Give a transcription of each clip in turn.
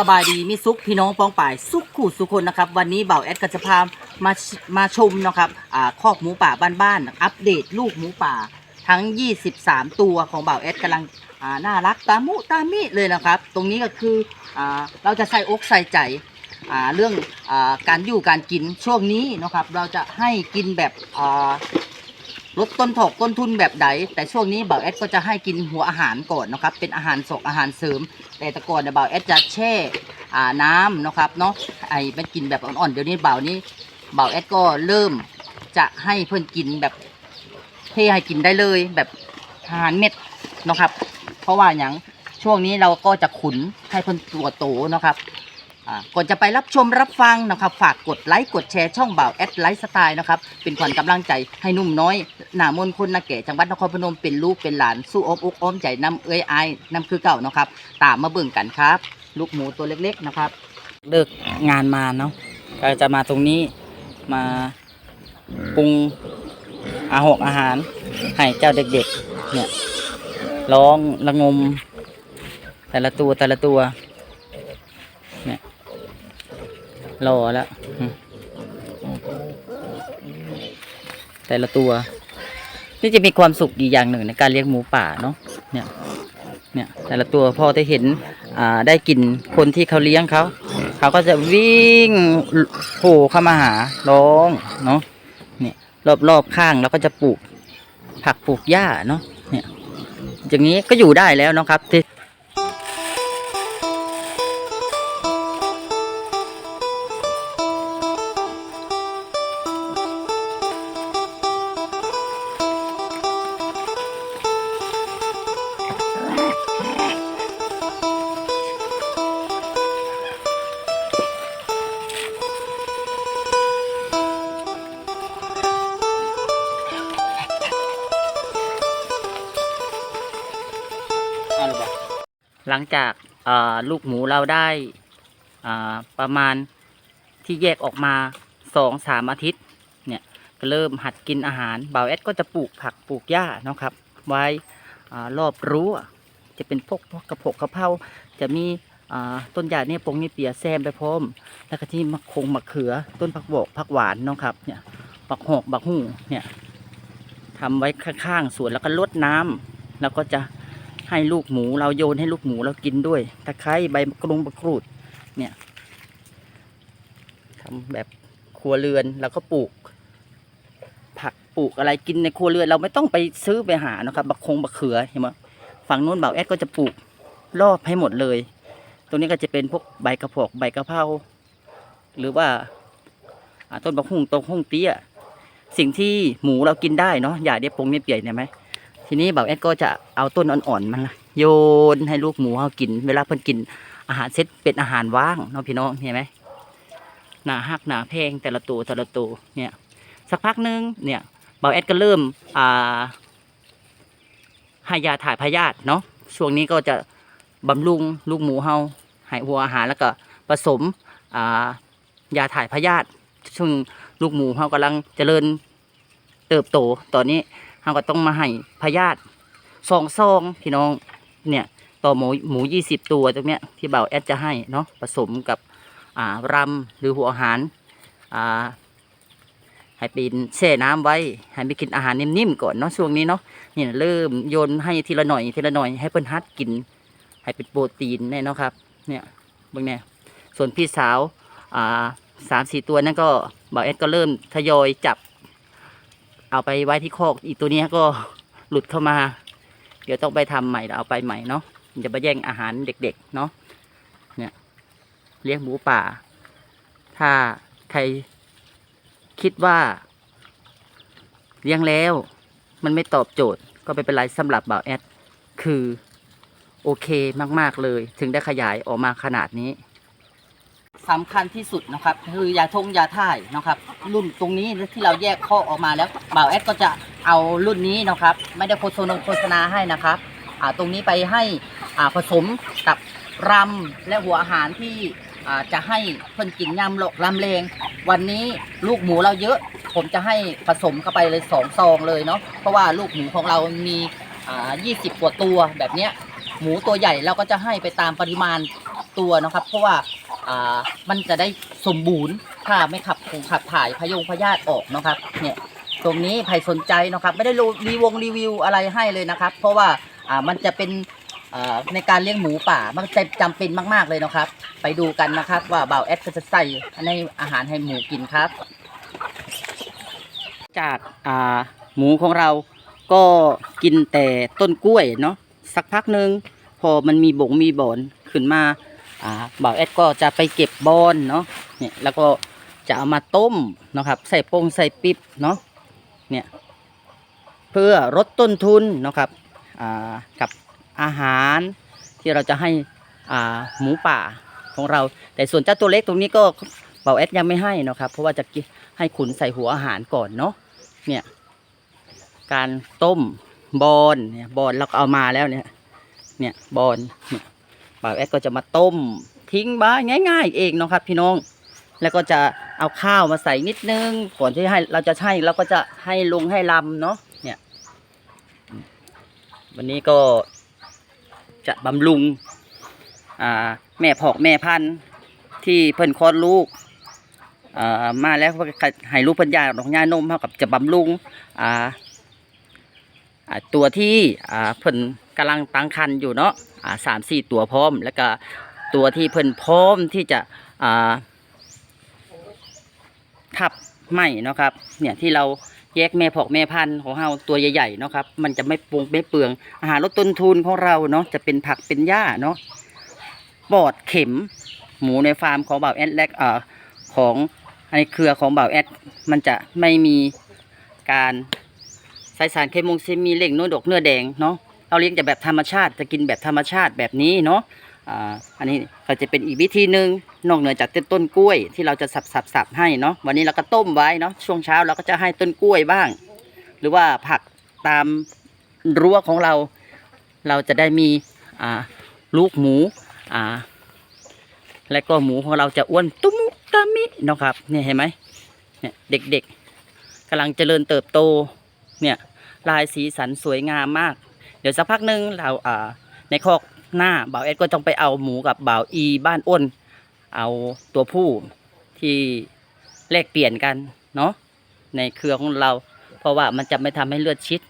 สบายดีมิสุขพี่น้องป้องป่ายสุขขู่สุขคนนะครับวันนี้เบ่าวแอดก็จะพามามาชมนะครับอ่าคอกหมูป่าบ้านๆอัปเดตลูกหมูป่าทั้ง 23 ตัวของเบ่าวแอดกำลังอ่าน่ารักตามุตามิเลยนะครับ ตรงนี้ก็คืออ่าเราจะใส่อกใส่ใจอ่าเรื่องอาการอยู่การกินช่วงนี้นะครับ เราจะให้กินแบบอ่า ลดต้นถกต้นทุนแบบใดแต่ช่วงนี้เบ่าวแอดก็จะให้กินหัวอาหารก่อนนะครับ เป็นอาหารสกอาหารเสริม แต่แต่ก่อนเนี่ยเบ่าวแอดจะแช่น้ำนะครับเนาะไอ้มันกินแบบอ่อนๆเดี๋ยวนี้เบ่าวนี้เบ่าวแอดก็เริ่มจะให้เพื่อนกินแบบเทให้กินได้เลยแบบอาหารเม็ดนะครับ เพราะว่าอย่างช่วงนี้เราก็จะขุนให้เพิ่อนตัวโตนะครับ ก่อนจะไปรับชมรับฟังนะครับฝากกดไลค์กดแชร์ช่องบ่าวแอดไลฟ์สไตล์นะครับเป็นขวัญกำลังใจให้หนุ่มน้อย หนามนคนนาแก่จังหวัดนครพนมเป็นลูกเป็นหลานสู้อบอุกอ้อมใจนำเอ้ยอายนำคือเก่านะครับ ตามมาเบิ่งกันครับ ลูกหมูตัวเล็กๆนะครับ เลิกงานมาเนาะก็จะมาตรงนี้มาปรุงอาหกอาหารให้เจ้าเด็กๆเนี่ยร้องระงม แต่ละตัวแต่ละตัว เนี่ย รอแล้ว แต่ละตัว นี่จะมีความสุขอีกอย่างหนึ่งในการเลี้ยงหมูป่าเนาะเนี่ย เนี่ย แต่ละตัวพอได้เห็น อ่าได้กินคนที่เขาเลี้ยงเขา เขาก็จะวิ่งโผล่เข้ามาหาร้องเนาะเนี่ยรอบๆข้างแล้วก็จะปลูกผักปลูกหญ้าเนาะเนี่ยอย่างนี้ก็อยู่ได้แล้วเนาะครับ หลังจากลูกหมูเราได้ประมาณที่แยกออกมาสองสามอาทิตย์เนี่ยก็เริ่มหัดกินอาหารบ่าวแอดก็จะปลูกผักปลูกหญ้าเนาะครับ ไว้อรอบรั้วจะเป็นพวกพวกกระพกกระเพราจะมีต้นหญ้าเนี่ยปงนี่เปียแซมไปพร้อม แล้วก็ที่มะคงมะเขือ ต้นผักบกผักหวานเนาะครับเนี่ยบักหอกบักหูเนี่ยทำไว้ข้างๆสวนแล้วก็ลดน้ำแล้วก็จะ ให้ลูกหมูเราโยนให้ลูกหมูเรากินด้วยตะไคร้ใบกรูดมะกรูด เนี่ยทำแบบครัวเรือนแล้วก็ปลูก ผักปลูกอะไรกินในครัวเรือนเราไม่ต้องไปซื้อไปหานะครับบักคงบักเขือเห็นไหมฝั่งนู้นบ่าวแอดก็จะปลูกรอบให้หมดเลย ตรงนี้ก็จะเป็นพวกใบกระเพกใบกระเพราหรือว่าต้นบักฮุ่งต้นฮุ่งเตี้ยสิ่งที่หมูเรากินได้เนาะอย่าเดียปงเนี่ยเปียกเนี่ยไหม ทีนี้บ่าวแอดก็จะเอาต้นอ่อนๆมันละโยนให้ลูกหมูเขากิน เวลาเพิ่นกินอาหารเซตเป็นอาหารว่างเนาะพี่น้องเห็นไหมหนาหักหนาแพงแต่ละตัวแต่ละตัวเนี่ยสักพักหนึงเนี่ยบ่าวแอดก็เริ่มอ่าให้ยาถ่ายพยาธิเนาะช่วงนี้ก็จะบำรุงลูกหมูเฮาให้หัวอาหารแล้วก็ผสมอ่ายาถ่ายพยาธิซึ่งลูกหมูเฮากำลังเจริญเติบโตตอนนี้ เราก็ต้องมาให้พยาธิสองซองพี่น้องเนี่ยต่อหมูหมูยี่สิบตัวตรงเนี้ยที่เบาแอดจะให้เนาะผสมกับอ่ารำหรือหัวอาหารอ่าให้ป็นแช่น้ำไว้ให้ไปกินอาหารนิ่มๆก่อนเนาะช่วงนี้เนาะเนี่ยเริ่มโยนให้ทีละหน่อยทีละหน่อยให้เพิ่นฮัดกิน ให้เป็นโปรตีนแน่เนาะครับ เนี่ยบิ่งเนี่ยส่วนพี่สาวอ่าสามสี่ตัวนั่นก็เบาแอดก็เริ่มทยอยจับ เอาไปไว้ที่โคกอีกตัวนี้ก็หลุดเข้ามา เดี๋ยวต้องไปทำใหม่แล้วเอาไปใหม่เนาะจะมาแย่งอาหารเด็ก ๆ เนาะเนี่ยเลี้ยงหมูป่า ถ้าใครคิดว่า เลี้ยงแล้ว มันไม่ตอบโจทย์ ก็ไม่เป็นไรสำหรับบ่าวแอด คือโอเคมาก ๆ เลย ถึงได้ขยายออกมาขนาดนี้ สำคัญที่สุดนะครับ คือยาทงยาท่ายนะครับ รุ่นตรงนี้ที่เราแยกข้อออกมาแล้วบ่าวแอดก็จะเอารุ่นนี้นะครับ ไม่ได้โฆษณาโฆษณาให้นะครับตรงนี้ไปให้ผสมกับรำและหัวอาหารที่จะให้เพิ่นกินยำหลกลำเลง วันนี้ลูกหมูเราเยอะ ผมจะให้ผสมเข้าไปเลยสองซองเลยเนาะเพราะว่าลูกหมูของเรามีอ่า20 กว่าตัวแบบเนี้ยหมูตัวใหญ่เราก็จะให้ไปตามปริมาณตัวนะครับ เพราะว่า อ่ามันจะได้สมบูรณ์ถ้าไม่ขับคงขับถ่ายพยงพยาธิออกนะครับ เนี่ยตรงนี้ใครสนใจนะครับ ไม่ได้รีวงรีวิวอะไรให้เลยนะครับ เพราะว่าอ่ามันจะเป็นในการเลี้ยงหมูป่ามันจะจำเป็นมาก ๆ เลยนะครับ ไปดูกันนะครับว่าบ่าวแอดจะใส่ในอาหารให้หมูกินครับ จากาหมูของเราก็กินแต่ต้นกล้วยเนาะสักพักหนึ่งพอมันมีบ่งมีบอนขึ้นมา อ่าบ่าวแอดก็จะไปเก็บบอนเนาะเนี่ยแล้วก็จะเอามาต้มนะครับ ใส่โป่งใส่ปิ๊บเนาะเนี่ยเพื่อลดต้นทุนนะครับอ่ากับอาหารที่เราจะให้อ่าหมูป่าของเรา แต่ส่วนเจ้าตัวเล็กตรงนี้ก็บ่าวแอดยังไม่ให้นะครับเพราะว่าจะให้ขุนใส่หัวอาหารก่อนเนาะเนี่ยการต้มบอนเนี่ยบอนเราก็เอามาแล้วเนี่ยเนี่ยบอนเนี่ย บ่าวแอดก็จะมาต้มทิ้งไว้ง่าย ๆ เองเนาะครับ พี่น้อง แล้วก็จะเอาข้าวมาใส่นิดนึงก่อนที่ให้เราจะใช่เราก็จะให้ลงให้ลำเนาะเนี่ย วันนี้ก็จะบำรุงอ่าแม่ผอกแม่พันธุ์ที่เพิ่นคลอดลูกมาแล้วให้ลูกเพิ่นยาดอกยานมเท่ากับจะบำรุงตัวที่เพิ่น กำลังตั้งครรภ์อยู่เนาะอ่าสามสี่ตัวพร้อม แล้วก็ตัวที่เพิ่นพร้อมที่จะอ่าทับไหมเนาะครับ เนี่ยที่เราแยกแม่ผอกแม่พันธุ์ของเราตัวใหญ่ๆเนาะครับ มันจะไม่ปรุงไม่เปลือง อาหารลดต้นทุนของเราเนาะจะเป็นผักเป็นหญ้าเนาะปอดเข็มหมูในฟาร์มของบ่าวแอดแลกเอ่อของในเครือของบ่าวแอดมันจะไม่มีการใส่สารเคมีเคมีเล่งเนื้อดกเนื้อแดงเนาะ เราเลี้ยงจะแบบธรรมชาติจะกินแบบธรรมชาติแบบนี้เนาะอ่าอันนี้ก็จะเป็นอีกวิธีหนึ่งนอกเหนือจากต้นกล้วยที่เราจะสับสับสับให้เนาะวันนี้เราก็ต้มไว้เนาะช่วงเช้าเราก็จะให้ต้นกล้วยบ้าง หรือว่าผักตามรั้วของเรา เราจะได้มีอ่าลูกหมูอ่าและก็หมูของเราจะอ้วนตุ้มตามิเนาะครับเนี่ยเห็นไหมเนี่ยเด็กๆกำลังเจริญเติบโตเนี่ยลายสีสันสวยงามมาก เดี๋ยวสักพักหนึ่งเราอ่าในคอกหน้าบ่าวเอ็ดก็ต้องไปเอาหมูกับบ่าวอีบ้านอ้น เอาตัวผู้ที่แลกเปลี่ยนกันเนาะในเครือของเรา เพราะว่ามันจะไม่ทำให้เลือดชิด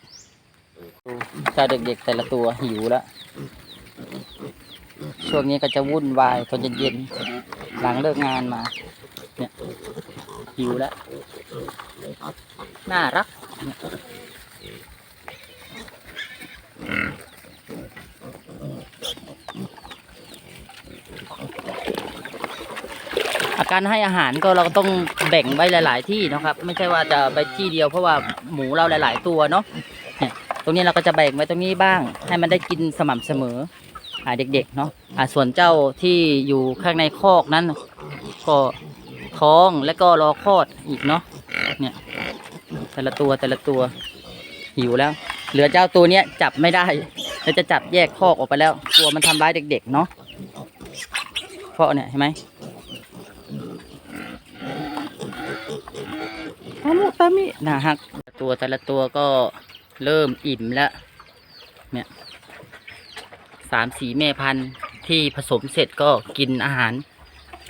เจ้าเด็กๆแต่ละตัวหิวแล้วช่วงนี้ก็จะวุ่นวายตอนเย็นๆหลังเลิกงานมา เนี่ยหิวแล้วน่ารักเนี่ย อาการให้อาหารก็เราก็ต้องแบ่งไว้หลาย ๆ ที่นะครับ ไม่ใช่ว่าจะไปที่เดียวเพราะว่าหมูเราหลาย ๆ ตัวเนาะเนี่ยตรงนี้เราก็จะแบ่งไว้ตรงนี้บ้าง ให้มันได้กินสม่ำเสมออ่าเด็ก ๆ เนาะอ่าส่วนเจ้าที่อยู่ข้างในคอกนั้น ก็ท้องแล้วก็รอคลอดอีกเนาะเนี่ยแต่ละตัวแต่ละตัวหิวแล้ว เหลือเจ้าตัวเนี้ยจับไม่ได้แล้วจะจับแยกคอกออกไปแล้วกลัวมันทำร้ายเด็ก ๆ เนาะเพราะเนี่ยเห็นไหมตามุตามินะฮักตัวแต่ละตัวก็เริ่มอิ่มแล้วสามสีแม่พันธุ์ที่ผสมเสร็จก็กินอาหาร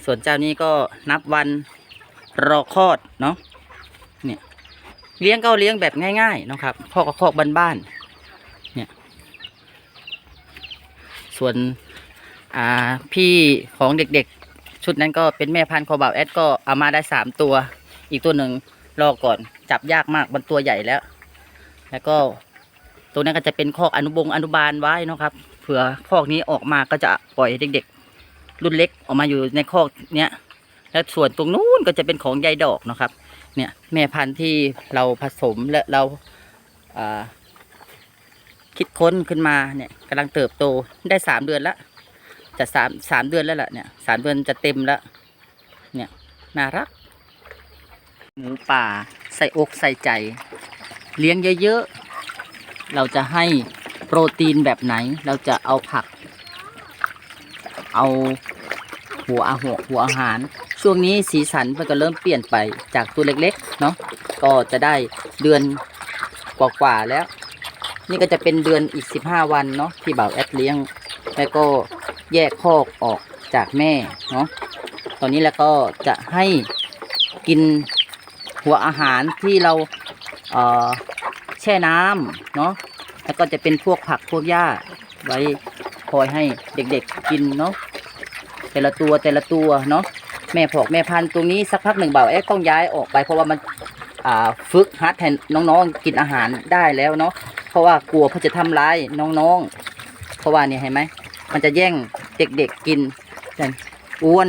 ส่วนเจ้านี้ก็นับวันรอคลอดเนาะเนี่ย เลี้ยงก็เลี้ยงแบบง่ายๆนะครับพอก็คอกบ้านๆเนี่ย ส่วนอ่าพี่ของเด็กๆ ชุดนั้นก็เป็นแม่พันธุ์คอบ่าวแอดก็เอามาได้สามตัว อีกตัวหนึ่งรอก่อนจับยากมากมันตัวใหญ่แล้ว แล้วก็ตัวนั้นก็จะเป็นคอกอนุบงอนุบาลไว้นะครับ เผื่อคอกนี้ออกมาก็จะปล่อยเด็กๆ รุ่นเล็กออกมาอยู่ในคอกเนี้ย แล้วส่วนตรงนู้นก็จะเป็นของยายดอกนะครับ เนี่ยแม่พันธุ์ที่เราผสมและเราคิดค้นขึ้นมาเนี่ยกำลังเติบโตได้สามเดือนล้วจะสามสามเดือนแล้วล่ะเนี่ยสามเดือนจะเต็มแล้วเนี่ยน่ารัก หมูป่าใส่อกใส่ใจ เลี้ยงเยอะๆ เราจะให้โปรตีนแบบไหน เราจะเอาผัก เอาหัวอาหกหัวอาหาร ช่วงนี้สีสันมันก็เริ่มเปลี่ยนไปจากตัวเล็กๆเนาะก็จะได้เดือนกว่าๆแล้ว นี่ก็จะเป็นเดือนอีก 15 วันเนาะที่บ่าวแอดเลี้ยง แล้วก็แยกคอกออกจากแม่เนาะตอนนี้แล้วก็จะให้กินหัวอาหารที่เราเออแช่น้ำเนาะแล้วก็จะเป็นพวกผักพวกหญ้าไว้คอยให้เด็กๆกินเนาะแต่ละตัวแต่ละตัวเนาะ แม่พอกแม่พันธุ์ตรงนี้สักพักหนึ่งเบาแอ๊กต้องย้ายออกไป เพราะว่ามันฝึกฮัดให้น้องๆกินอาหารได้แล้วเนาะเพราะว่ากลัวเขาจะทำร้ายน้องๆ เพราะว่าเนี่ยเห็นไหมมันจะแย่งเด็กๆกินแต่อ้วน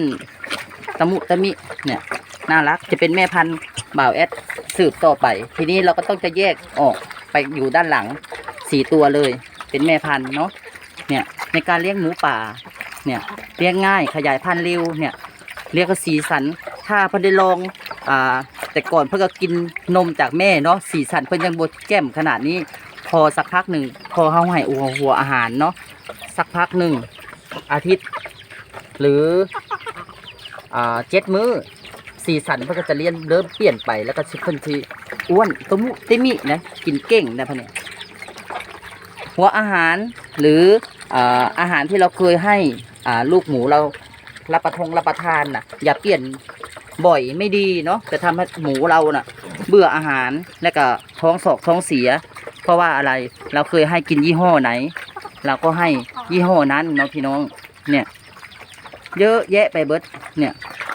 ตะมุตะมิเนี่ยน่ารักจะเป็นแม่พันธุ์บ่าวแอดสืบต่อไป ทีนี้เราก็ต้องจะแยกออกไปอยู่ด้านหลังสี่ตัวเลย เป็นแม่พันธุ์เนาะเนี่ยในการเลี้ยงหมูป่าเนี่ยเลี้ยงง่ายขยายพันธุ์เร็วเนี่ย เรียกว่าสีสัน ถ้าเพิ่นได้ลองอ่าแต่ก่อนเพิ่นก็กินนมจากแม่เนาะสีสันเพิ่นยังบดแก้มขนาดนี้ พอสักพักหนึ่งพอเฮาให้อัวหัวอาหารเนาะสักพักหนึ่งอาทิตย์ หรืออ่าเจ็ดมื้อสีสันเพิ่นก็จะเลียนเริ่มเปลี่ยนไปแล้วก็ชิเพิ่นทีอ้วนตมุติมินะกินเก่งนะพ่อเนี่ยหัวอาหารหรืออ่าอาหารที่เราเคยให้อ่าลูกหมูเรา รับประทงรับประทานน่ะ อย่าเปลี่ยนบ่อยไม่ดีเนาะจะทำให้หมูเราน่ะ เบื่ออาหารแล้วก็ท้องสอกท้องเสีย เพราะว่าอะไรเราเคยให้กินยี่ห้อไหน เราก็ให้ยี่ห้อนั้นเนาะพี่น้องเนี่ย เยอะแยะไปเบิดเนี่ย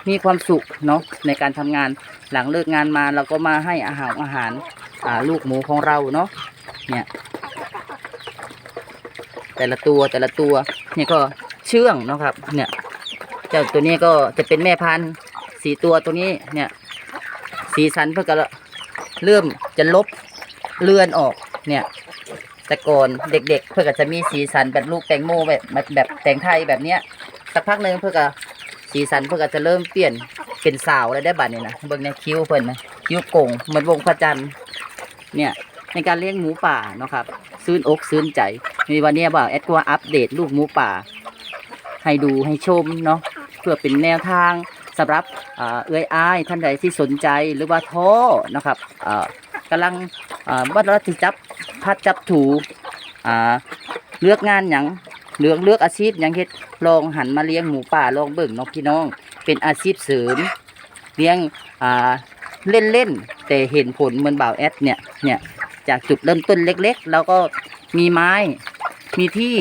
มีความสุขเนาะในการทำงานหลังเลิกงานมาเราก็มาให้อาหารอาหารอ่าลูกหมูของเราเนาะเนี่ย แต่ละตัวแต่ละตัวเนี่ยก็เชื่องเนาะครับ เนี่ย เจ้าตัวนี้ก็จะเป็นแม่พันธุ์สีตัวตัวนี้เนี่ยสีสันเพื่อก็เริ่มจะลบเลือนออกเนี่ยแต่ก่อนเด็ก ๆ เพื่อก็จะมีสีสันแบบลูกแตงโมแบบแบบแตงไทยแบบเนี้ยสักพักหนึ่งเพื่อก็สีสันเพื่อก็จะเริ่มเปลี่ยนเป็นสาวแล้วได้บัดนี่ยนะเบิ่งในคิ้วเพิ่นนะคิ้วโก่งเหมือนวงพระจันทร์เนี่ยในการเลี้ยงหมูป่าเนาะครับซื้นอกซื้นใจ มีวันนี้บ่าวแอดก็ว่าอัปเดตลูกหมูป่า ให้ดูให้ชมเนาะ พื่อเป็นแนวทางสำหรับเอื้อยอ้ายท่านใดที่สนใจหรือว่าท้อนะครับอ่ากำลังวัดรัติจับพัดจับถูเลือกงานหยังเลือกเลือกอาชีพหยังเฮ็ดลองหันมาเลี้ยงหมูป่าลองเบิ่งเนาะพี่น้อง เป็นอาชีพเสริม เลี้ยงเล่นเล่นๆแต่เห็นผลเหมือนบ่าวแอดเนี่ยเนี่ยจากจุดเริ่มต้นเล็กๆ แล้วก็มีไม้มีที่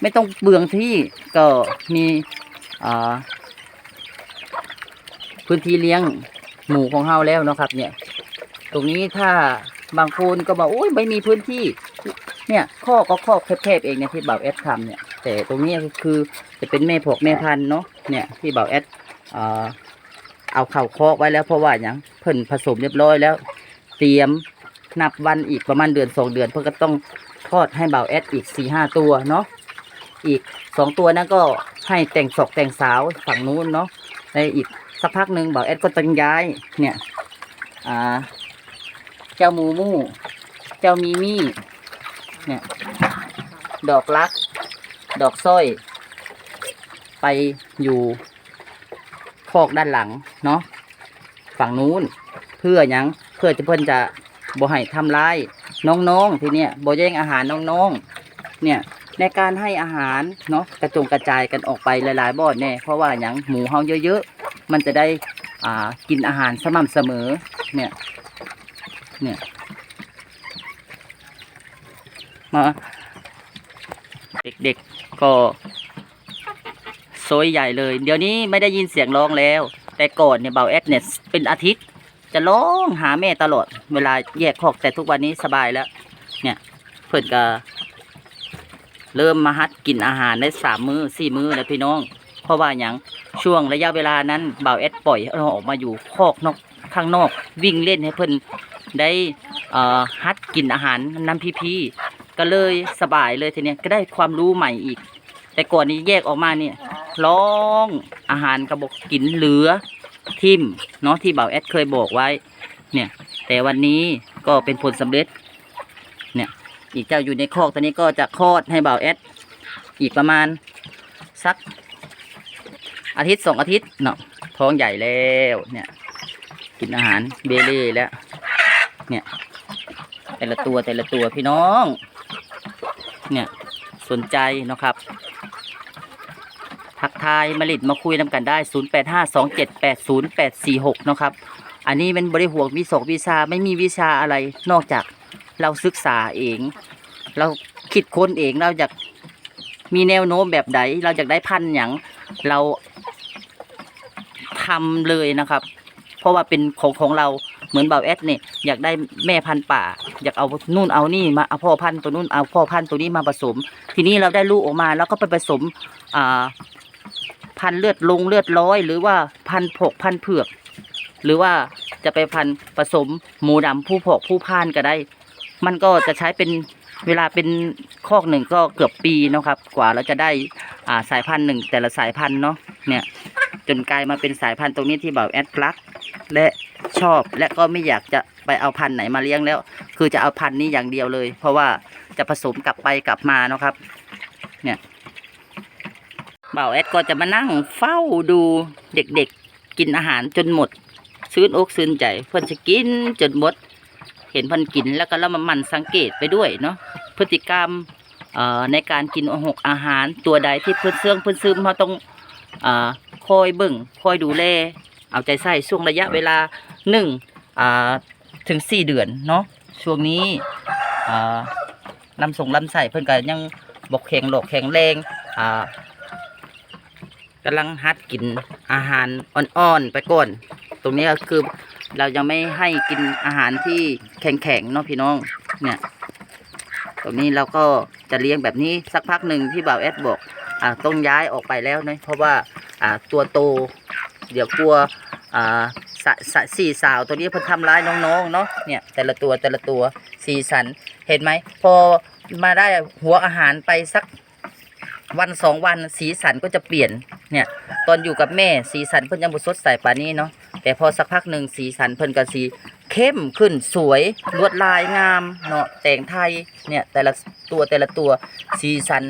ไม่ต้องเบืองที่ก็มี พื้นที่เลี้ยงหมูของเฮาแล้วเนาะครับ เนี่ย ตรงนี้ถ้าบางคนก็บอกโอ้ยไม่มีพื้นที่ เนี่ยข้อก็ข้อแคบๆเองเนี่ยที่บ่าวแอดทำเนี่ย แต่ตรงนี้คือจะเป็นแม่ผกแม่พันธุ์เนาะเนี่ยที่บ่าวแอดเอ่อเอาเข่าคอกไว้แล้วเพราะว่าอย่างเพิ่นผสมเรียบร้อยแล้ว เตรียมนับวันอีกประมาณเดือนสองเดือน เพื่อก็ต้องทอดให้บ่าวแอดอีกสี่ห้าตัวเนาะ อีกสองตัวนั้นก็ให้แต่งศอกแต่งสาวฝั่งนู้นเนาะในอีกสักพักหนึ่งบ่าวแอดก็ต้องย้ายเนี่ยอ่าเจ้าหมูมูเจ้ามีมี่เนี่ยดอกลัก ดอกสร้อย ไปอยู่คอกด้านหลังเนาะฝั่งนู้นเพื่อยังเพื่อจะเพิ่อนจะบ่ให้ทำร้ายน้องๆทีเนี้ยบ่แย่งอาหารน้องๆเนี่ย ในการให้อาหารเนาะกระจงกระจายกันออกไปหลายๆบ่อแน่เพราะว่าหยังหมูเฮาเยอะๆ มันจะได้อ่ากินอาหารสม่ำเสมอเนี่ยเนี่ยมาเด็กๆก็โซยใหญ่เลย เดี๋ยวนี้ไม่ได้ยินเสียงร้องแล้ว แต่ก่อนเนี่ยเบาแอดเนี่ยเป็นอาทิตย์ จะร้องหาแม่ตลอด เวลาแยกคอกแต่ทุกวันนี้สบายแล้ว เนี่ยเพื่อนก็ เริ่มมาฮัดกินอาหารได้สามมือ้อสี่มื้อแล้วพี่น้อง เพราะว่าอย่างช่วงระยะเวลานั้นเบาวแอดปล่อยเราออกมาอยู่คอกนอกข้างนอก วิ่งเล่นให้เพื่นได้ฮัดกินอาหารน้ำพี่ๆก็เลยสบายเลยทีเนี้ยก็ได้ความรู้ใหม่อีก แต่ก่อนนี้แยกออกมาเนี่ยร้องอาหารกระบอกกินเหลือทิมเนาะที่บ่าวแอดเคยบอกไว้ เนี่ย แต่วันนี้ก็เป็นผลสำเร็จเนี่ย อีกเจ้าอยู่ในคอกตอนนี้ก็จะคลอดให้เบาแอดอีกประมาณสัก อาทิตย์สองอาทิตย์เนาะท้องใหญ่แล้วเนี่ย กินอาหารเบเล่แล้ว เนี่ย แต่ละตัวแต่ละตัวพี่น้อง เนี่ยสนใจเนาะครับทักทายมาลิดมาคุยนำกันได้ 0852780846 นะครับ อันนี้มันบริห่วงวิศกวิชาไม่มีวิชาอะไรนอกจาก เราศึกษาเอง เราคิดค้นเองเราอยากมีแนวโน้มแบบใดเราอยากได้พันธุ์อย่างเราทำเลยนะครับ เพราะว่าเป็นของของเราเหมือนเบาแอดเนี่ยอยากได้แม่พันธุ์ป่า อยากเอานู่นเอานี่มาเอาพ่อพันธุ์ตัวนู่นเอาพ่อพันธุ์ตัวนี้มาผสม ทีนี้เราได้ลูกออกมาแล้วก็ไปผสมอ่าพันธุ์เลือดลงเลือดร้อย หรือว่าพันธุ์ผกพันธุ์เผือก หรือว่าจะไปพันธุ์ผสมหมูดำผู้ผกผู้พานก็ได้ มันก็จะใช้เป็นเวลาเป็นคอกหนึ่งก็เกือบปีนะครับ กว่าเราจะได้อ่าสายพันธุ์หนึ่งแต่ละสายพันธุ์เนาะเนี่ยจนกลายมาเป็นสายพันธุ์ตรงนี้ที่แบบแอดรักและชอบและก็ไม่อยากจะไปเอาพันธุ์ไหนมาเลี้ยงแล้ว คือจะเอาพันธุ์นี้อย่างเดียวเลย เพราะว่าจะผสมกลับไปกลับมาเนาะครับ เนี่ยบ่าวแอดก็จะมานั่งเฝ้าดูเด็กๆกินอาหารจนหมด ซื้นอกซื้นใจเพื่อนจะกินจนหมด เห็นพันกินแล้วก็เรามามันสังเกตไปด้วยเนาะพฤติกรรมในการกินอหกอาหารตัวใดที่เพื่อนเสื่องเพื่อนซึมเราต้องอคอยเบิ่งคอยดูแลเอาใจใส่ช่วงระยะเวลาหนึ่งถึงสี่เดือนเนาะช่วงนี้อ่าลำส่งลำใส่เพื่อนก็ยังบกแข็งหลอกแข็งแรงกำลังฮัดกินอาหารอ่อนๆไปก่อน ตรงนี้ก็คือเรายังไม่ให้กินอาหารที่ แข็งๆเนาะพี่น้อง เนี่ย ตรงนี้เราก็จะเลี้ยงแบบนี้สักพักหนึ่งที่บ่าวแอดบอกอ่าต้องย้ายออกไปแล้วนะเพราะว่าอ่าตัวโต เดี๋ยวกลัวอ่าสสสี่สาวตัวนี้เพิ่นทำร้ายน้องๆเนาะเนี่ยแต่ละตัวแต่ละตัวสีสันเห็นไหมพอมาได้หัวอาหารไปสักวันสองวันสีสันก็จะเปลี่ยนเนี่ย ตอนอยู่กับแม่สีสันเพิ่นยังบ่สดใสป่านี้เนาะ แต่พอสักพักหนึ่งสีสันเพิ่นก็สีเข้มขึ้นสวยลวดลายงามเนาะแต่งไทยเนี่ยแต่ละตัวแต่ละตัวสีสัน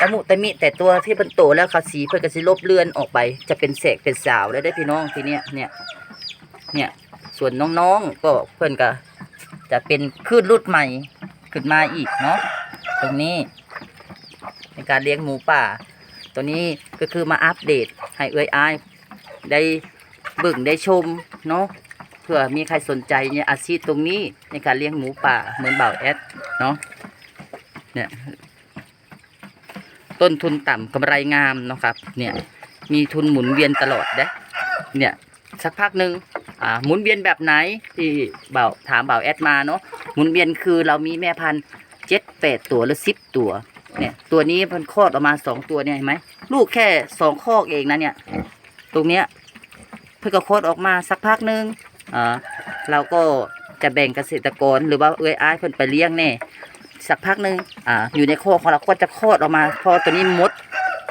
ตะมุตะมิแต่ตัวที่เพิ่นโตแล้วเขาสีเพิ่นก็สิลบเลือนออกไป จะเป็นแสกเป็นสาวแล้วได้พี่น้องทีเนี้ยเนี่ยเนี่ยส่วนน้องๆก็เพิ่นก็จะเป็นคลื่นรุ่นใหม่ขึ้นมาอีกเนาะตรงนี้ ในการเลี้ยงหมูป่า ตัวนี้ก็คือมาอัปเดตให้เอ้ยอายได้ เบิ่งได้ชมเนาะเผื่อมีใครสนใจเนี่ยอาชีพตรงนี้ในการเลี้ยงหมูป่าเหมือนบ่าวแอดเนาะเนี่ยต้นทุนต่ำกำไรงามเนาะครับ เนี่ย มีทุนหมุนเวียนตลอดเด้เนี่ย สักพักหนึ่งอ่าหมุนเวียนแบบไหนที่บ่าวถามบ่าวแอดมาเนาะหมุนเวียนคือเรามีแม่พันธุ์เจ็ดแปดตัวหรือสิบตัวเนี่ย ตัวนี้มันคลอดออกมาสองตัวเนี่ยเห็นไหมลูกแค่สองคอกเองนะเนี่ย ตรงเนี้ย เพื่อก็คลอดออกมาสักพักหนึงอ่าเราก็จะแบ่งเกษตรกรหรือว่าเอ้ยอ้ายเพิ่นไปเลี้ยงแน่สักพักหนึงอ่าอยู่ในคอกของเราก็จะคอดออกมา พอตัวนี้มด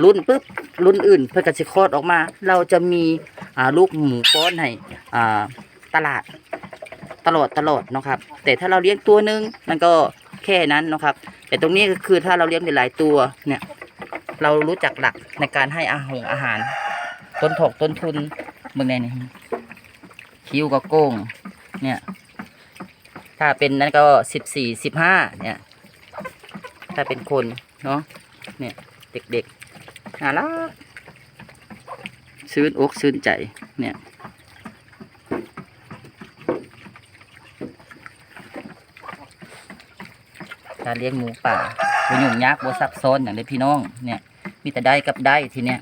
รุ่นปุ๊บรุ่นอื่น เพื่อก็จะคลอดออกมา เราจะมีอ่าลูกหมูป้อนให้อ่าตลาดตลอดตลอดนะครับ แต่ถ้าเราเลี้ยงตัวหนึงมันก็แค่นั้นนะครับ แต่ตรงนี้ก็คือถ้าเราเลี้ยงหลายๆตัวเนี่ย เรารู้จักหลักในการให้อาหารอาหาร ต้นถกต้นทุน เมืองไหนนี่คิ้วก็โก้ง เนี่ย ถ้าเป็นนั้นก็สิบสี่สิบห้าเนี่ย ถ้าเป็นคนเนาะเนี่ย เด็กๆน่ารักซื้นอกซื้นใจ เนี่ยการเลี้ยงหมูป่าบยุ่งยากบ่ซับซ้อนอย่างเด้พี่น้อง เนี่ย มีแต่ได้กับได้ทีเนี้ย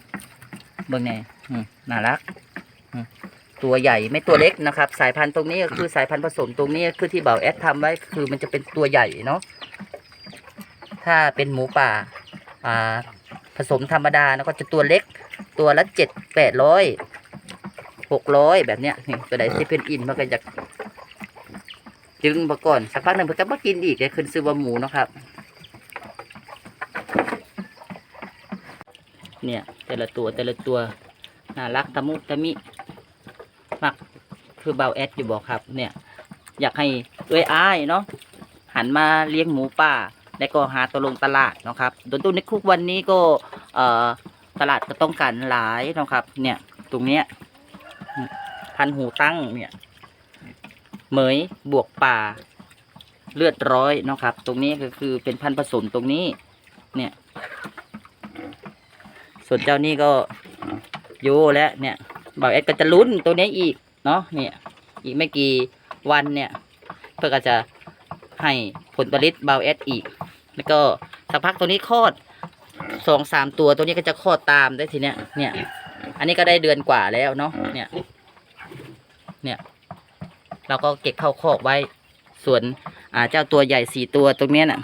เบิ่งแน่อืมน่ารัก ตัวใหญ่ไม่ตัวเล็กนะครับ สายพันธุ์ตรงนี้ก็คือสายพันธุ์ผสมตรงนี้คือที่เบาแอดทำไว้คือมันจะเป็นตัวใหญ่เนาะถ้าเป็นหมูป่าอ่าผสมธรรมดานะก็จะตัวเล็ก ตัวละเจ็ดแปดร้อยหกร้อยแบบเนี้ยนี่ตัวใดที่เป็นอินมันก็จะจึงมาก่อนสักพักหนึ่งเพิ่นก็มากินอีกเลยขึ้นซื้อว่าหมูนะครับ เนี่ยแต่ละตัวแต่ละตัวน่ารักตะมุตะมิ มักคือเบาแอดอยู่บอกครับ เนี่ย อยากให้เอ้ยอ้ายเนาะหันมาเลี้ยงหมูป่าและก็หาตัวลงตลาดนะครับโดยตัวในคุกวันนี้ก็เอ่อตลาดก็ต้องการหลายนะครับ เนี่ย ตรงเนี้ยพันหูตั้งเนี่ยเหมยบวกป่าเลือดร้อยนะครับ ตรงนี้ก็คือเป็นพันผสมตรงนี้ เนี่ย ส่วนเจ้านี่ก็โยแล้วเนี่ย บ่าวแอดก็จะลุ้นตัวนี้อีกเนาะเนี่ยอีกไม่กี่วันเนี่ย เพื่อก็จะให้ผลผลิตบ่าวแอดอีก แล้วก็สักพักตัวนี้คลอดสองสามตัวตัวนี้ก็จะคลอดตามได้ทีเนี้ยเนี่ย อันนี้ก็ได้เดือนกว่าแล้วเนาะเนี่ย เนี่ย เราก็เก็บเข้าคอกไว้ ส่วนอ่าเจ้าตัวใหญ่สี่ตัวตรงเนี้ยน่ะ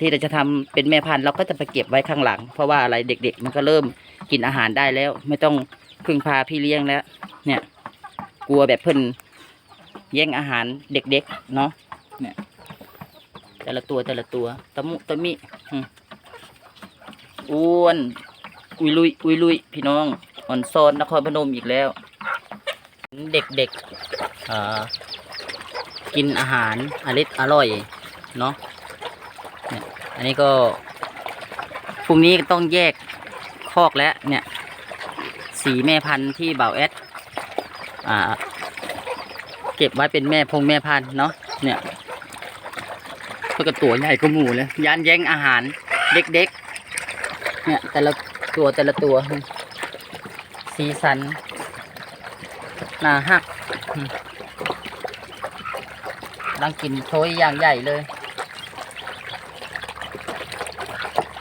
ที่เราจะทำเป็นแม่พันธุ์เราก็จะไปเก็บไว้ข้างหลัง เพราะว่าอะไรเด็ก ๆ มันก็เริ่มกินอาหารได้แล้ว ไม่ต้อง พึ่งพาพี่เลี้ยงแล้ว เนี่ย กลัวแบบเพิ่นแย่งอาหารเด็กๆ เนาะเนี่ย แต่ละตัวแต่ละตัวตะมุตะมิอ้วน อุยลุยอุยลุยพี่น้องอ่อนซอนนครพนมอีกแล้ว เด็กๆอ่ากินอาหารอริดอร่อย เนาะเนี่ยอันนี้ก็พรุ่งนี้ต้องแยกคอกแล้วเนี่ย สีแม่พันธุ์ที่เบาแอดอ่าเก็บไว้เป็นแม่พงแม่พันธุ์เนาะเนี่ยเพื่อกับตัวใหญ่ก็หมูเลยยานแย่งอาหารเด็กๆเนี่ยแต่ละตัวแต่ละตัว สีสันหนาหักกำลังกินโชยอย่างใหญ่เลย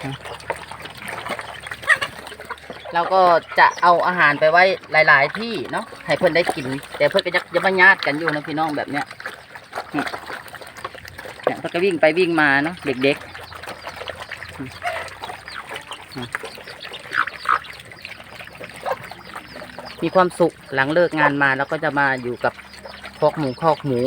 อืม เราก็จะเอาอาหารไปไว้หลาย ๆ ที่เนาะให้เพื่อนได้กิน แต่เพื่อนก็จะจะมาญาติกันอยู่นะพี่น้องแบบเนี้ยเนี่ยเพื่อนก็วิ่งไปวิ่งมาเนาะเด็กๆ มีความสุขหลังเลิกงานมาแล้วก็จะมาอยู่กับคอกหมูคอกหมู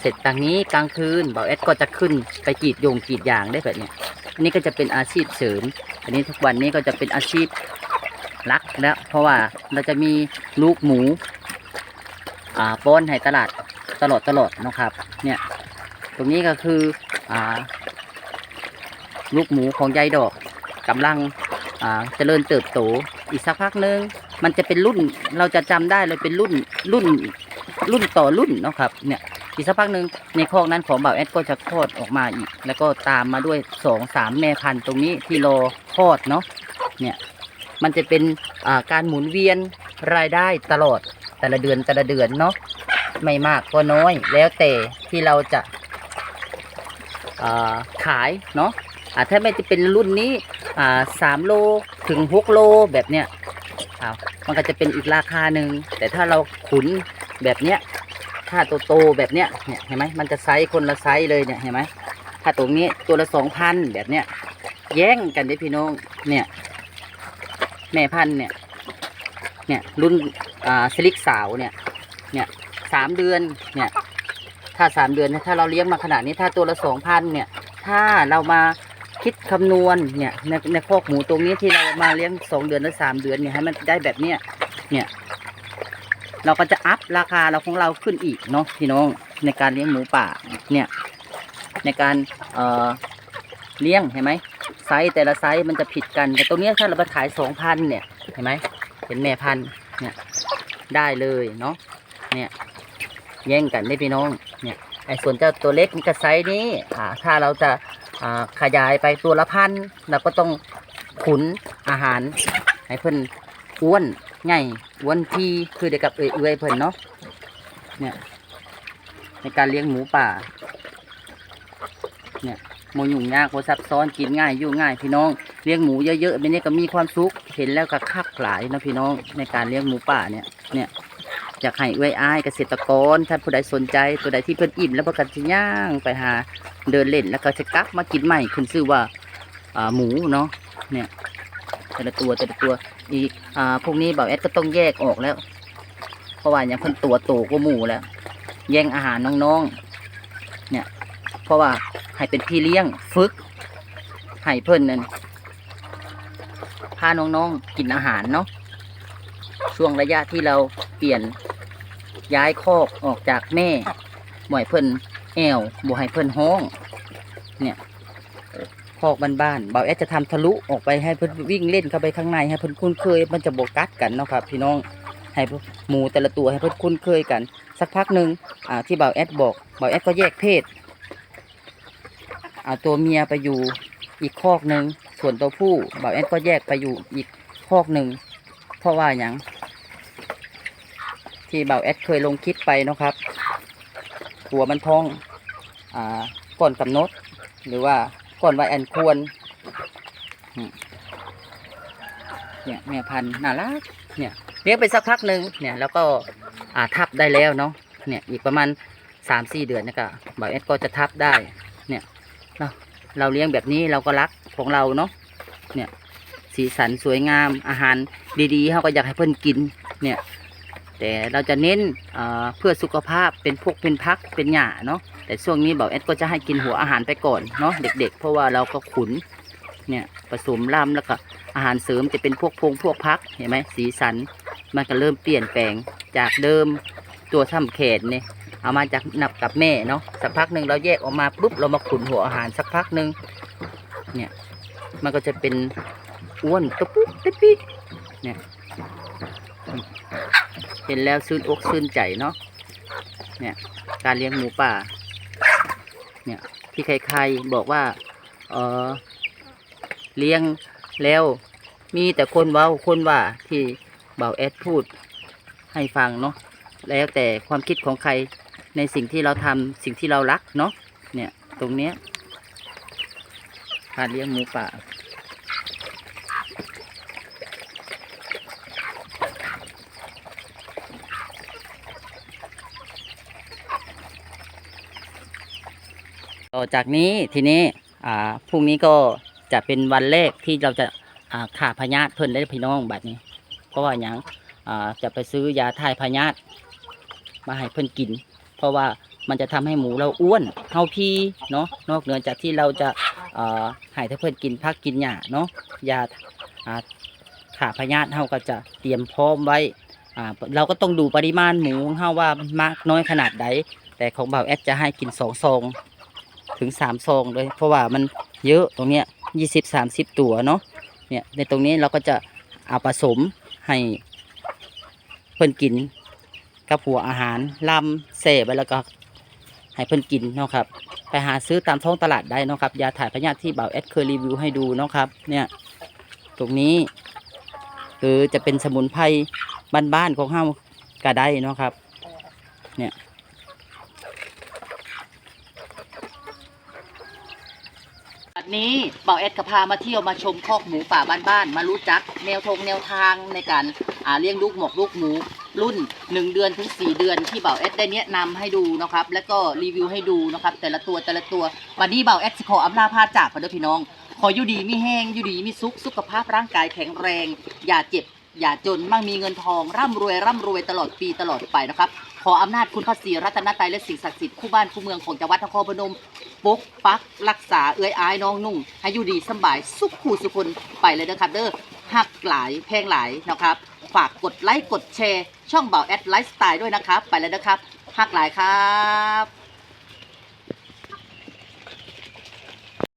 เสร็จจากนี้กลางคืนเบาแอดก็จะขึ้นไปกรีดยงกรีดยางได้แบบเนี้ยอันนี้ก็จะเป็นอาชีพเสริม อันนี้ทุกวันนี้ก็จะเป็นอาชีพ หลักแล้ว เพราะว่าเราจะมีลูกหมูอ่าป้อนให้ตลาดตลอดตลอดนะครับ เนี่ย ตรงนี้ก็คืออ่าลูกหมูของยายดอกกำลังอ่าเจริญเติบโตอีกสักพักหนึงมันจะเป็นรุ่นเราจะจำได้เลยเป็นรุ่นรุ่นรุ่นต่อรุ่นนะครับเนี่ยอีกสักพักหนึ่งในคอกนั้นของบ่าวแอดก็จะคลอดออกมาอีก แล้วก็ตามมาด้วยสองสามแม่พันธุ์ตรงนี้ที่รอคลอดเนาะ มันจะเป็นการหมุนเวียนรายได้ตลอดแต่ละเดือนแต่ละเดือนเนาะไม่มากก็น้อย แล้วแต่ที่เราจะาขายเนาะถ้าไม่จะเป็นรุ่นนี้สามโลถึงหกโลแบบเนี้ยมันก็จะเป็นอีกราคาหนึ่งแต่ถ้าเราขุนแบบเนี้ยถ้าตัวโตแบบเนี้ยเนี่ยเห็นไหมมันจะไซส์คนละไซส์เลยเนี่ยเห็นไหมถ้าตรงนี้ตัวละสองพันแบบเนี้ยแย่งกันได้พี่น้องเนี่ย แม่พันธุ์เนี่ย เนี่ยรุ่นอ่าสลิกสาวเนี่ย เนี่ยสามเดือน เนี่ย ถ้าสามเดือนถ้าเราเลี้ยงมาขนาดนี้ถ้าตัวละสองพันเนี่ย ถ้าเรามาคิดคำนวณเนี่ยในในคอกหมูตรงนี้ที่เรามาเลี้ยงสองเดือนหรือสามเดือนเนี่ยให้มันได้แบบเนี้ยเนี่ย เราก็จะอัพราคาเราของเราขึ้นอีกเนาะพี่น้องในการเลี้ยงหมูป่าเนี่ยในการเอ่อเลี้ยงเห็นไหม ไซส์แต่ละไซส์มันจะผิดกัน แต่ตรงเนี้ยถ้าเราไปขายสองพันเนี่ยเห็นไหมเป็นแม่พันเนี่ยได้เลยเนาะเนี่ยแย่งกันได้พี่น้องเนี่ยไอ้ส่วนเจ้าตัวเล็กนี่ก็ไซส์นี้อ่าถ้าเราจะอ่าขยายไปตัวละพันเราก็ต้องขุนอาหารให้เพิ่นอ้วนไงอ้วนทีคือเด็กกับเอื่อยเพิ่นเนาะเนี่ยในการเลี้ยงหมูป่าเนี่ย โมยุ่งยากโมซับซ้อนกินง่ายอยู่ง่ายพี่น้องเลี้ยงหมูเยอะๆแบบนี้ก็มีความสุขเห็นแล้วก็คักหลายนะพี่น้องในการเลี้ยงหมูป่าเนี่ยเนี่ยอยากให้เอื้อยอ้ายเกษตรกรท่านผู้ใดสนใจตัวใดที่เพิ่นอิ่มแล้วประกันจะย่างไปหาเดินเล่นแล้วก็จะกลับมากินใหม่ขึ้นชื่อว่าอ่าหมูเนาะเนี่ยแต่ละตัวแต่ละตัวอีกอ่าพวกนี้บ่าวแอดก็ต้องแยกออกแล้ว เพราะว่าอย่างเพิ่นตัวโตกว่าหมูแล้ว แย่งอาหารน้องๆเนี่ยเพราะว่า ให้เป็นพี่เลี้ยงฝึกให้เพิ่นนั่นพาน้องๆกินอาหารเนาะช่วงระยะที่เราเปลี่ยนย้ายคอกออกจากแม่บ่ให้เพิ่นแอวบ่ให้เพิ่นห้อง เนี่ยคอกบ้านๆเบาแอดจะทำทะลุออกไปให้เพิ่นวิ่งเล่นเข้าไปข้างในให้เพิ่นคุ้นเคย มันจะโบกัดกันเนาะครับ พี่น้องให้หมูแต่ละตัวให้เพิ่นคุ้นเคยกัน สักพักหนึ่งอ่าที่เบาแอดบอกเบาแอดก็แยกเพศ เอาตัวเมียไปอยู่อีกคอกหนึ่งส่วนตัวผู้บ่าวแอดก็แยกไปอยู่อีกคอกหนึ่งเพราะว่าอย่างที่เบาวแอดเคยลงคลิปไปนะครับหัวมันท้องอ่าก่อนกำหนด หรือว่าก่อนวัยอันควรเนี่ยแม่พันธุ์น่ารักเนี่ยเลี้ยงไปสักพักหนึ่งเนี่ยแล้วก็อ่าทับได้แล้วเนาะเนี่ยอีกประมาณสามสี่เดือนนะก็บ่าวเอสก็จะทับได้ เราเราเลี้ยงแบบนี้เราก็รักของเราเนาะเนี่ยสีสันสวยงามอาหารดีๆเขาก็อยากให้เพื่อนกินเนี่ยแต่เราจะเน้นเพื่อสุขภาพเป็นพวกเป็นพักเป็นหญ้าเนาะแต่ช่วงนี้บอกเอสก็จะให้กินหัวอาหารไปก่อนเนาะเด็ก ๆ เพราะว่าเราก็ขุนเนี่ยผสมล่ำแล้วก็อาหารเสริมจะเป็นพวกพงพวกพักเห็นไหมสีสันมันก็เริ่มเปลี่ยนแปลงจากเดิมตัวทำแขนเนี่ย เอามาจากนับกับแม่เนาะสักพักหนึ่งเราแยกออกมาปุ๊บเรามาขุนหัวอาหารสักพักหนึ่งเนี่ยมันก็จะเป็นอ้วนตะปุ๊บตะปิ๊ดเนี่ยเห็นแล้วซื่นอกซื่นใจเนาะเนี่ยการเลี้ยงหมูป่าเนี่ยที่ใครๆบอกว่าเออเลี้ยงแล้วมีแต่คนเว้าคนว่าที่เบาแอดพูดให้ฟังเนาะแล้วแต่ความคิดของใคร ในสิ่งที่เราทำสิ่งที่เรารักเนาะเนี่ยตรงเนี้ยการเลี้ยงหมูป่าต่อจากนี้ทีนี้อ่าพรุ่งนี้ก็จะเป็นวันแรกที่เราจะอ่าขาพยาธิเพิ่นได้พี่น้องบัดนี้ เพราะว่าอย่างอ่าจะไปซื้อยาทายพยาธิมาให้เพิ่นกิน เพราะว่ามันจะทำให้หมูเราอ้วนเฮาพีเนาะนอกเหนือจากที่เราจะอ่าให้ถ้าเพิ่อนกินพักกินหญ้าเนาะยาขาพยาธิเฮาก็จะเตรียมพร้อมไว้เราก็ต้องดูปริมาณหมูของเฮาว่ามากน้อยขนาดใดแต่ของเบาวแอดจะให้กินสองซองถึงสามซองเลยเพราะว่ามันเยอะตรงเนี้ยยี่สิบสามสิบตัวเนาะเนี่ยในตรงนี้เราก็จะเอาผสมให้เพิ่อนกิน กับหัวอาหารลำเสบไปแล้วก็ให้เพิ่นกินเนาะครับ ไปหาซื้อตามท้องตลาดได้เนาะครับ ยาถ่ายพยาธิที่บ่าวแอดเคยรีวิวให้ดูเนาะครับ เนี่ย ตรงนี้ คือจะเป็นสมุนไพรบ้านๆของเฮาก็ได้เนาะครับ เนี่ยอันนี้เป่าแอดก็พามาเที่ยวมาชมคอกหมูป่าบ้านๆ มารู้จักแนวทงแนวทางในการเลี้ยงลูกหมกลูกหมู รุ่น 1 เดือนถึง 4 เดือนที่เป่าแอดได้แนะนำให้ดูนะครับ แล้วก็รีวิวให้ดูนะครับ แต่ละตัวแต่ละตัววันนี้เป่าแอดสิขออำลาพาจากไปเด้อพี่น้อง ขออยู่ดีมีแห้งอยู่ดีมีสุขสุขภาพร่างกายแข็งแรง อย่าเจ็บ อย่าจนมั่งมีเงินทอง ร่ำรวยร่ำรวยตลอดปีตลอดไปนะครับขออำนาจคุณพระศรีรัตนตรัยและสิ่งศักดิ์สิทธิ์คู่บ้านคู่เมืองของจังหวัดนครพนมปกปักรักษาเอื้อยอายน้องนุ่งให้อยู่ดีสบายสุขคู่สุขคนไปเลยนะครับเด้อหักหลายแพงหลายนะครับ ฝากกดไลค์กดแชร์ ช่องเบาแอดไลฟ์สไตล์ด้วยนะครับ ไปแล้วนะครับหักหลายครับ